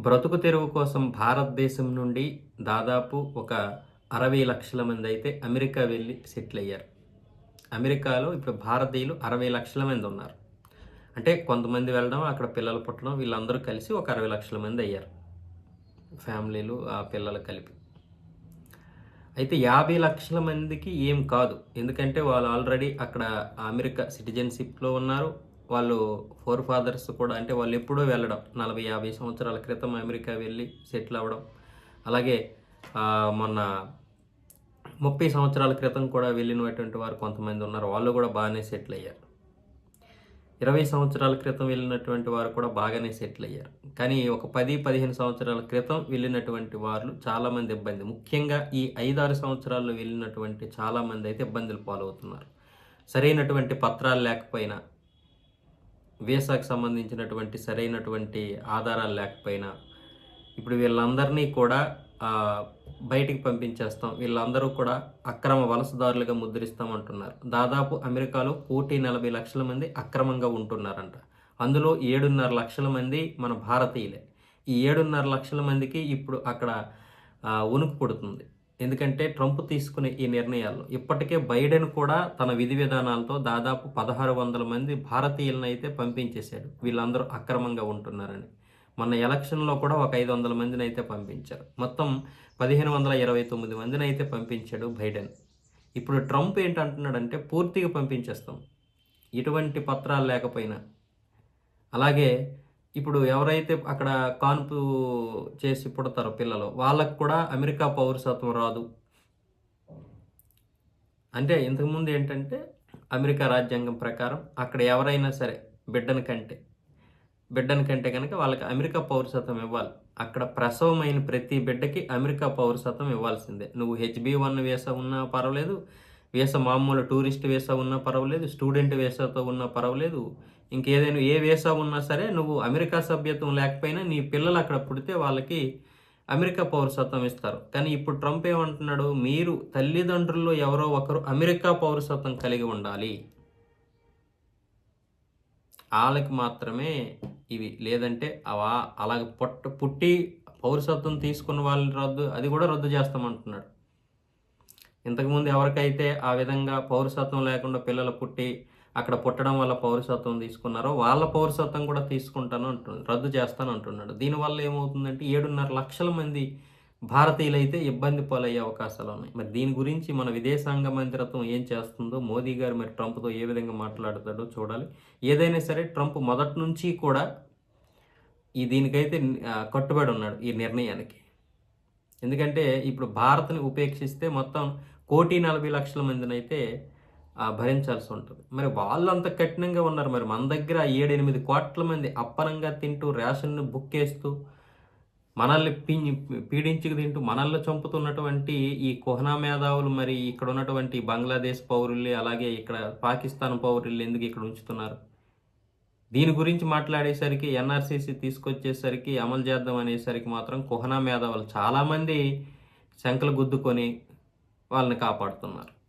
బ్రతుకు తెరువు కోసం భారతదేశం నుండి దాదాపు ఒక అరవై లక్షల మంది అయితే అమెరికా వెళ్ళి సెటిల్ అయ్యారు. అమెరికాలో ఇప్పుడు భారతీయులు అరవై లక్షల మంది ఉన్నారు. అంటే కొంతమంది వెళ్ళడం అక్కడ పిల్లలు పుట్టడం వీళ్ళందరూ కలిసి ఒక అరవై లక్షల మంది అయ్యారు. ఫ్యామిలీలు ఆ పిల్లలు కలిపి. అయితే యాభై లక్షల మందికి ఏం కాదు. ఎందుకంటే వాళ్ళు ఆల్రెడీ అక్కడ అమెరికా సిటిజన్షిప్లో ఉన్నారు. వాళ్ళు ఫోర్ ఫాదర్స్ కూడా అంటే వాళ్ళు ఎప్పుడో వెళ్ళడం. నలభై యాభై సంవత్సరాల క్రితం అమెరికా వెళ్ళి సెటిల్ అవ్వడం. అలాగే మొన్న ముప్పై సంవత్సరాల క్రితం కూడా వెళ్ళినటువంటి వారు కొంతమంది ఉన్నారు. వాళ్ళు కూడా బాగానే సెటిల్ అయ్యారు. ఇరవై సంవత్సరాల క్రితం వెళ్ళినటువంటి వారు కూడా బాగానే సెటిల్ అయ్యారు. కానీ ఒక పది పదిహేను సంవత్సరాల క్రితం వెళ్ళినటువంటి వారు చాలామంది ఇబ్బంది. ముఖ్యంగా ఈ ఐదారు సంవత్సరాల్లో వెళ్ళినటువంటి చాలామంది అయితే ఇబ్బందులు పాలవుతున్నారు. సరైనటువంటి పత్రాలు లేకపోయినా వీసాకు సంబంధించినటువంటి సరైనటువంటి ఆధారాలు లేకపోయినా ఇప్పుడు వీళ్ళందరినీ కూడా బయటికి పంపించేస్తాం. వీళ్ళందరూ కూడా అక్రమ వలసదారులుగా ముద్రిస్తామంటున్నారు. దాదాపు అమెరికాలో కోటి నలభై లక్షల మంది అక్రమంగా ఉంటున్నారంట. అందులో ఏడున్నర లక్షల మంది మన భారతీయులే. ఈ ఏడున్నర లక్షల మందికి ఇప్పుడు అక్కడ ఉనుకు పుడుతుంది. ఎందుకంటే ట్రంప్ తీసుకునే ఈ నిర్ణయాలు ఇప్పటికే బైడెన్ కూడా తన విధి విధానాలతో దాదాపు పదహారు వందల మంది భారతీయులను అయితే పంపించేశాడు. వీళ్ళందరూ అక్రమంగా ఉంటున్నారని. మొన్న ఎలక్షన్లో కూడా ఒక ఐదు వందల మందిని అయితే పంపించారు. మొత్తం పదిహేను వందల ఇరవై తొమ్మిది మందిని అయితే పంపించాడు బైడెన్. ఇప్పుడు ట్రంప్ ఏంటంటున్నాడంటే పూర్తిగా పంపించేస్తాం. ఎటువంటి పత్రాలు లేకపోయినా. అలాగే ఇప్పుడు ఎవరైతే అక్కడ కాన్పు చేసి పుడతారో పిల్లలు వాళ్ళకు కూడా అమెరికా పౌరసత్వం రాదు. అంటే ఇంతకుముందు ఏంటంటే అమెరికా రాజ్యాంగం ప్రకారం అక్కడ ఎవరైనా సరే బిడ్డని కంటే బిడ్డని కంటే కనుక వాళ్ళకి అమెరికా పౌరసత్వం ఇవ్వాలి. అక్కడ ప్రసవమైన ప్రతి బిడ్డకి అమెరికా పౌరసత్వం ఇవ్వాల్సిందే. నువ్వు హెచ్బి వన్ వీసా ఉన్నా పర్వాలేదు వీసా మామూలు టూరిస్ట్ వీసా ఉన్నా పర్వాలేదు స్టూడెంట్ వీసాతో ఉన్నా పర్వాలేదు. ఇంకేదైనా ఏ వీసా ఉన్నా సరే నువ్వు అమెరికా సభ్యత్వం లేకపోయినా నీ పిల్లలు అక్కడ పుడితే వాళ్ళకి అమెరికా పౌరసత్వం ఇస్తారు. కానీ ఇప్పుడు ట్రంప్ ఏమంటున్నాడు? మీరు తల్లిదండ్రుల్లో ఎవరో ఒకరు అమెరికా పౌరసత్వం కలిగి ఉండాలి. వాళ్ళకి మాత్రమే ఇవి. లేదంటే అవా అలాగ పొట్ట పుట్టి పౌరసత్వం తీసుకున్న వాళ్ళని రద్దు అది కూడా రద్దు చేస్తామంటున్నాడు. ఇంతకుముందు ఎవరికైతే ఆ విధంగా పౌరసత్వం లేకుండా పిల్లలు పుట్టి అక్కడ పుట్టడం వల్ల పౌరసత్వం తీసుకున్నారో వాళ్ళ పౌరసత్వం కూడా తీసుకుంటాను అంటున్నాడు రద్దు చేస్తాను అంటున్నాడు. దీనివల్ల ఏమవుతుందంటే ఏడున్నర లక్షల మంది భారతీయులైతే ఇబ్బంది పాలయ్యే అవకాశాలు ఉన్నాయి. మరి దీని గురించి మన విదేశాంగ మంత్రిత్వం ఏం చేస్తుందో మోదీ గారు మరి ట్రంప్తో ఏ విధంగా మాట్లాడతాడో చూడాలి. ఏదైనా సరే ట్రంప్ మొదటి నుంచి కూడా ఈ దీనికైతే కట్టుబడి ఉన్నాడు ఈ నిర్ణయానికి. ఎందుకంటే ఇప్పుడు భారత్ని ఉపేక్షిస్తే మొత్తం కోటి నలభై లక్షల మందిని అయితే భరించాల్సి ఉంటుంది. మరి వాళ్ళు అంత కఠినంగా ఉన్నారు. మరి మన దగ్గర ఏడెనిమిది కోట్ల మంది అప్పనంగా తింటూ రేషన్ను బుక్ చేస్తూ మనల్ని పీ పీడించుకు తింటూ మనల్ని చంపుతున్నటువంటి ఈ కుహనా మేధావులు మరి ఇక్కడ ఉన్నటువంటి బంగ్లాదేశ్ పౌరుల్ని అలాగే ఇక్కడ పాకిస్తాన్ పౌరుల్ని ఎందుకు ఇక్కడ ఉంచుతున్నారు? దీని గురించి మాట్లాడేసరికి ఎన్ఆర్సీసీ తీసుకొచ్చేసరికి అమలు చేద్దాం అనేసరికి మాత్రం కుహనా మేధావులు చాలామంది శంకలు గుద్దుకొని వాళ్ళని కాపాడుతున్నారు.